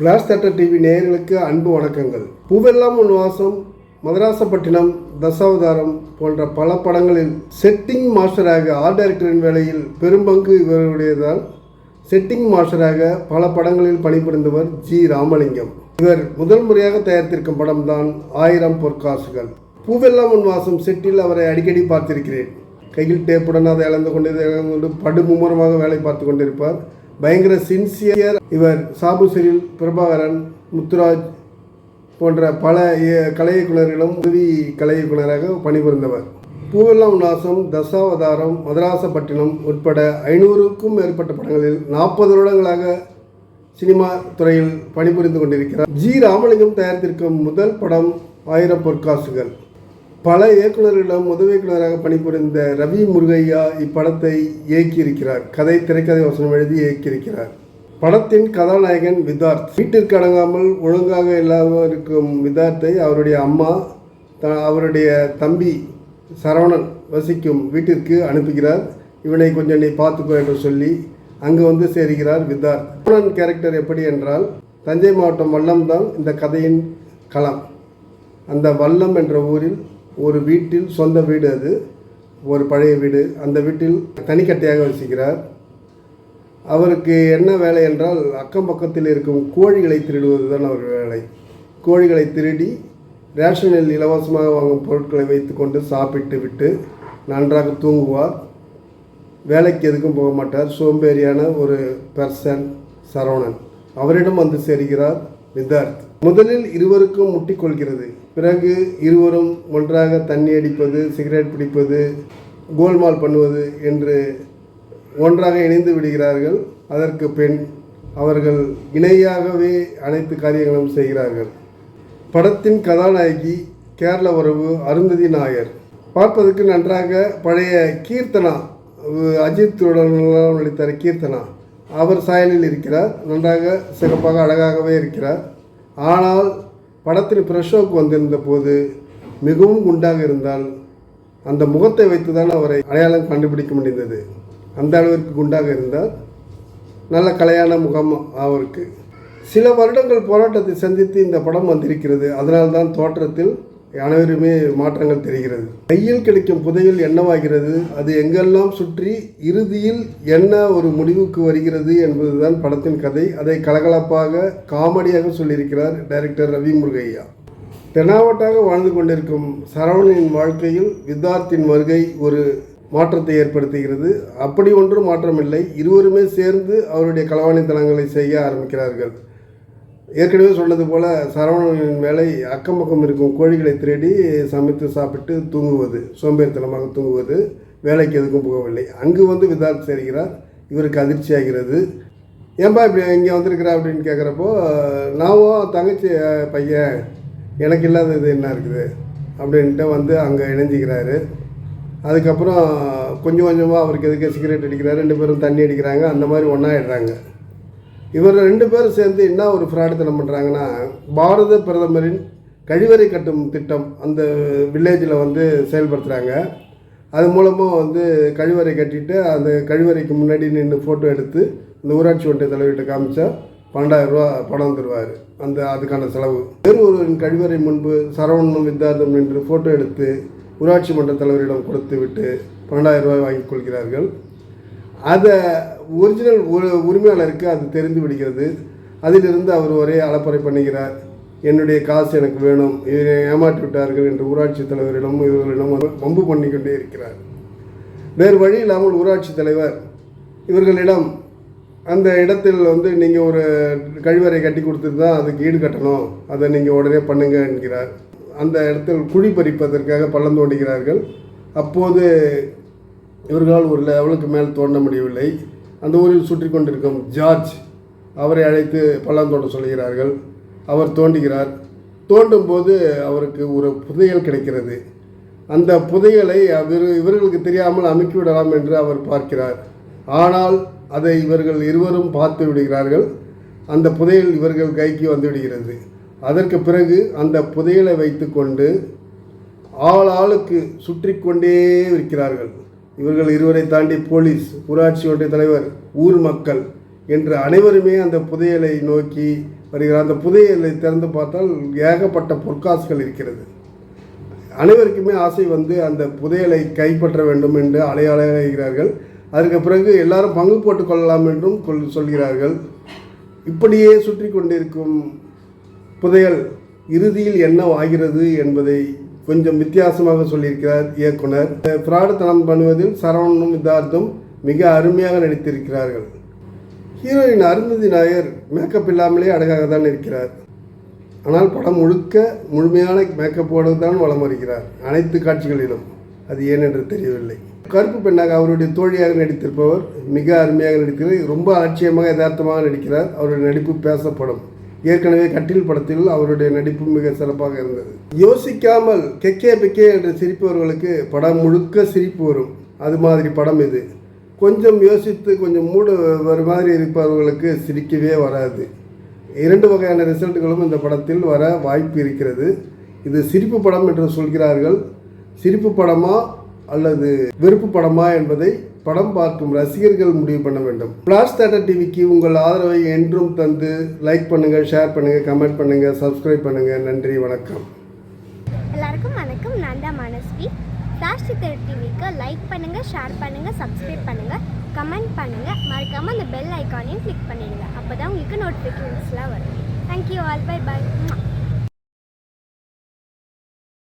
பிளாஸ் theatre TV நேயர்களுக்கு அன்பு வணக்கங்கள். பூவெல்லாம் உன் வாசம் மதராசப்பட்டினம் தசாவதாரம் போன்ற பல படங்களில் செட்டிங் மாஸ்டராக ஆர்ட் டைரக்டரின் வேலையில் பெரும்பங்கு இவருடையதால் செட்டிங் மாஸ்டராக பல படங்களில் பணிபுரிந்தவர் ஜி ராமலிங்கம். இவர் முதல் முறையாக தயாரித்திருக்கும் படம்தான் ஆயிரம் பொற்காசுகள். பூவெல்லாம் உன் வாசம் செட்டில் அவரை அடிக்கடி பார்த்திருக்கிறேன். கையில் டேப்புடன் அதை இழந்து கொண்டு இழந்து கொண்டு படுமும்முரமாக வேலை பார்த்து கொண்டிருப்பார். பயங்கர சின்சியர் இவர் சாபு செரில் பிரபாகரன் முத்துராஜ் போன்ற பல இய- இயக்குனர்களும் உதவி கலை இயக்குனராக பணிபுரிந்தவர். பூவெல்லாம் நாசம் தசாவதாரம் மதராசப்பட்டினம் உட்பட ஐநூறுக்கும் மேற்பட்ட படங்களில் நாற்பது வருடங்களாக சினிமா துறையில் பணிபுரிந்து கொண்டிருக்கிறார். ஜி. ராமலிங்கம் தயாரித்திருக்கும் முதல் படம் ஆயிரம் பொற்காசுகள். பல இயக்குநர்களிடம் உதவி இயக்குநராக பணிபுரிந்த ரவி முருகையா இப்படத்தை இயக்கியிருக்கிறார். கதை திரைக்கதை வசனம் எழுதி இயக்கியிருக்கிறார். படத்தின் கதாநாயகன் விதார்த். வீட்டிற்கு அடங்காமல் ஒழுங்காக இல்லாமல் இருக்கும் விதார்த்தை அவருடைய அம்மா த அவருடைய தம்பி சரவணன் வசிக்கும் வீட்டிற்கு அனுப்புகிறார். இவனை கொஞ்சம் நீ பார்த்துக்கோ என்று சொல்லி அங்கு வந்து சேருகிறார் வித்தார்த் சரவணன் கேரக்டர் எப்படி என்றால் தஞ்சை மாவட்டம் வல்லம் தான் இந்த கதையின் களம். அந்த வல்லம் என்ற ஊரில் ஒரு வீட்டில் சொந்த வீடு அது ஒரு பழைய வீடு. அந்த வீட்டில் தனிக்கட்டையாக வசிக்கிறார். அவருக்கு என்ன வேலை என்றால் அக்கம் பக்கத்தில் இருக்கும் கோழிகளை திருடுவது தான் அவர் வேலை. கோழிகளை திருடி ரேஷனில் இலவசமாக வாங்கும் பொருட்களை வைத்துக்கொண்டு சாப்பிட்டு விட்டு நன்றாக தூங்குவார். வேலைக்கு எதுக்கும் போக மாட்டார். சோம்பேறியான ஒரு பர்சன் சரவணன். அவரிடம் வந்து சேர்கிறார். வித்தார்த் முதலில் இருவருக்கும் முட்டிக்கொள்கிறது பிறகு இருவரும் ஒன்றாக தண்ணி அடிப்பது சிகரெட் பிடிப்பது கோல்மால் பண்ணுவது என்று ஒன்றாக இணைந்து விடுகிறார்கள். அதற்கு பின் அவர்கள் இணையாகவே அனைத்து காரியங்களும் செய்கிறார்கள். படத்தின் கதாநாயகி கேரள உறவு அருந்ததி நாயர். பார்ப்பதற்கு நன்றாக பழைய கீர்த்தனா அஜித்துடன் நடித்தார் கீர்த்தனா. அவர் சாயலில் இருக்கிறார். நன்றாக சிறப்பாக அழகாகவே இருக்கிறார். ஆனால் படத்தில் பிரஷோக்கு வந்திருந்த போது மிகவும் குண்டாக இருந்தால் அந்த முகத்தை வைத்து தான் அவரை அடையாளம் கண்டுபிடிக்க முடிந்தது. அந்த அளவிற்கு குண்டாக இருந்தால் நல்ல கலையான முகம் அவருக்கு. சில வருடங்கள் போராட்டத்தை சந்தித்து இந்த படம் வந்திருக்கிறது. அதனால்தான் தோற்றத்தில் அனைவருமே மாற்றங்கள் தெரிகிறது. கையில் கிடைக்கும் புதையல் என்னவாகிறது? அது எங்கெல்லாம் சுற்றி இறுதியில் என்ன ஒரு முடிவுக்கு வருகிறது என்பதுதான் படத்தின் கதை. அதை கலகலப்பாக காமெடியாக சொல்லியிருக்கிறார் டைரக்டர் ரவி முருகையா. தெனாவட்டாக வாழ்ந்து கொண்டிருக்கும் சரவணனின் வாழ்க்கையில் வித்தார்த்தின் வருகை ஒரு மாற்றத்தை ஏற்படுத்துகிறது. அப்படி ஒன்றும் மாற்றமில்லை. இருவருமே சேர்ந்து அவருடைய களவாணித்தனங்களை செய்ய ஆரம்பிக்கிறார்கள். ஏற்கனவே சொன்னது போல் சரவணனின் வேலை அக்கம் பக்கம் இருக்கும் கோழிகளை திருடி சமைத்து சாப்பிட்டு தூங்குவது சோம்பேறித்தனமாக தூங்குவது வேலைக்கு எதுக்கும் போகவில்லை. அங்கு வந்து விதார்த் சேர்கிறார். இவருக்கு அதிர்ச்சி ஆகிறது ஏன்பா இப்படி இங்கே வந்திருக்கிறா அப்படின்னு கேட்குறப்போ நான் தங்கச்சி பையன் எனக்கு இல்லாத இது என்ன இருக்குது? அப்படின்ட்டு வந்து அங்கே இணைஞ்சிக்கிறாரு. அதுக்கப்புறம் கொஞ்சம் கொஞ்சமாக அவருக்கு எதுக்கு சிகரெட் அடிக்கிறாரு ரெண்டு பேரும் தண்ணி அடிக்கிறாங்க அந்த மாதிரி ஒன்றாயிடுறாங்க இவர் ரெண்டு பேரும் சேர்ந்து என்ன ஒரு ஃப்ராடுத்தனம் பண்ணுறாங்கன்னா பாரத பிரதமரின் கழிவறை கட்டும் திட்டம் அந்த வில்லேஜில் வந்து செயல்படுத்துகிறாங்க அது மூலமாக வந்து கழிவறை கட்டிட்டு அந்த கழிவறைக்கு முன்னாடி நின்று ஃபோட்டோ எடுத்து இந்த ஊராட்சி ஒன்றிய தலைவர்கிட்ட காமிச்சா பன்னெண்டாயிரம் ரூபா பணம் தருவார். அந்த அதுக்கான செலவு. வேறு ஒருவரின் கழிவறை முன்பு சரவணனும் வித்தார்த்தம் நின்று ஃபோட்டோ எடுத்து ஊராட்சி மன்ற தலைவரிடம் கொடுத்து விட்டு பன்னெண்டாயிரம் ரூபாய் வாங்கிக் கொள்கிறார்கள். அதை ஒரிஜினல் உ- உரிமையாளருக்கு அது தெரிந்து விடுகிறது. அதிலிருந்து அவர் ஒரே அலப்பறை பண்ணுகிறார் என்னுடைய காசு எனக்கு வேணும். இதை ஏமாற்றி விட்டார்கள் என்று ஊராட்சி தலைவரிடம் இவர்களிடம் வம்பு பண்ணிக்கொண்டே இருக்கிறார். வேறு வழி இல்லாமல் ஊராட்சி தலைவர் இவர்களிடம் அந்த இடத்தில் வந்து நீங்கள் ஒரு கழிவறை கட்டி கொடுத்துட்டு தான் அதுக்கு ஈடு கட்டணும். அதை நீங்கள் உடனே பண்ணுங்க என்கிறார். அந்த இடத்தில் குழி பறிப்பதற்காக பள்ளம் தோண்டுகிறார்கள். அப்போது இவர்களால் ஒரு லெவலுக்கு மேல் தோண்ட முடியவில்லை. அந்த ஊரில் சுற்றி கொண்டிருக்கும் ஜார்ஜ் அவரை அழைத்து பள்ளம் தோண்ட சொல்கிறார்கள் அவர் தோண்டுகிறார். தோண்டும் போது அவருக்கு ஒரு புதையல் கிடைக்கிறது. அந்த புதையலை அவர் இவர்களுக்கு தெரியாமல் அமுக்கி விடலாம் என்று அவர் பார்க்கிறார். ஆனால் அதை இவர்கள் இருவரும் பார்த்து விடுகிறார்கள். அந்த புதையல் இவர்கள் கைக்கு வந்து விடுகிறது அதற்கு பிறகு அந்த புதையலை வைத்துக்கொண்டு ஆள் ஆளுக்கு சுற்றி கொண்டே இருக்கிறார்கள். இவர்கள் இருவரை தாண்டி போலீஸ் ஊராட்சி ஒன்றிய தலைவர் ஊர் மக்கள் என்று அனைவருமே அந்த புதையலை நோக்கி வருகிறார். அந்த புதையலை திறந்து பார்த்தால் ஏகப்பட்ட பொற்காசுகள் இருக்கிறது. அனைவருக்குமே ஆசை வந்து அந்த புதையலை கைப்பற்ற வேண்டும் என்று அலையாளைகிறார்கள் அதற்கு பிறகு எல்லாரும் பங்கு போட்டுக் கொள்ளலாம் என்றும் கொள் சொல்கிறார்கள். இப்படியே சுற்றி கொண்டிருக்கும் புதையல் இறுதியில் என்ன ஆகிறது என்பதை கொஞ்சம் வித்தியாசமாக சொல்லியிருக்கிறார் இயக்குனர். பிராடுத்தனம் பண்ணுவதில் சரவணனும் வித்தார்த்தும் மிக அருமையாக நடித்திருக்கிறார்கள். ஹீரோயின் அருந்ததி நாயர் மேக்கப் இல்லாமலே அழகாக தான் இருக்கிறார். ஆனால் படம் முழுக்க முழுமையான மேக்கப்போடு தான் வளம் வருகிறார் அனைத்து காட்சிகளிலும். அது ஏன் என்று தெரியவில்லை. கருப்பு பெண்ணாக அவருடைய தோழியாக நடித்திருப்பவர் மிக அருமையாக நடிக்கிறார். ரொம்ப அலட்சியமாக யதார்த்தமாக நடிக்கிறார். அவருடைய நடிப்பு பேசப்படும். ஏற்கனவே கட்டில் படத்தில் அவருடைய நடிப்பு மிக சிறப்பாக இருந்தது. யோசிக்காமல் கெக்கே பெக்கே என்று சிரிப்பவர்களுக்கு படம் முழுக்க சிரிப்பு வரும். அது மாதிரி படம் இது. கொஞ்சம் யோசித்து கொஞ்சம் மூடு வர மாதிரி இருப்பவர்களுக்கு சிரிக்கவே வராது. இரண்டு வகையான ரிசல்ட்டுகளும் இந்த படத்தில் வர வாய்ப்பு இருக்கிறது. இது சிரிப்பு படம் என்று சொல்கிறார்கள். சிரிப்பு படமா அல்லது வெறுப்பு படமா என்பதை படம் பார்க்கும் ரசிகர்கள் முடிவு பண்ண வேண்டும். பிளாஸ் தேட்டர் டிவிக்கு உங்கள் ஆதரவை என்றும் தந்து லைக் பண்ணுங்கள் ஷேர் பண்ணுங்கள் கமெண்ட் பண்ணுங்கள் சப்ஸ்கிரைப் பண்ணுங்கள் நன்றி வணக்கம். எல்லாருக்கும் வணக்கம். நான் தான் மனஸ்வி. ஃப்ளாஷ் தேட்டர் டிவிக்கு லைக் பண்ணுங்கள் ஷேர் பண்ணுங்கள் சப்ஸ்கிரைப் பண்ணுங்கள் கமெண்ட் பண்ணுங்கள் மறக்காமல் அந்த பெல் ஐக்கானையும் கிளிக் பண்ணிடுங்க. அப்போ தான் உங்களுக்கு நோட்டிஃபிகேஷன்ஸ்லாம் வரும். Thank you all by by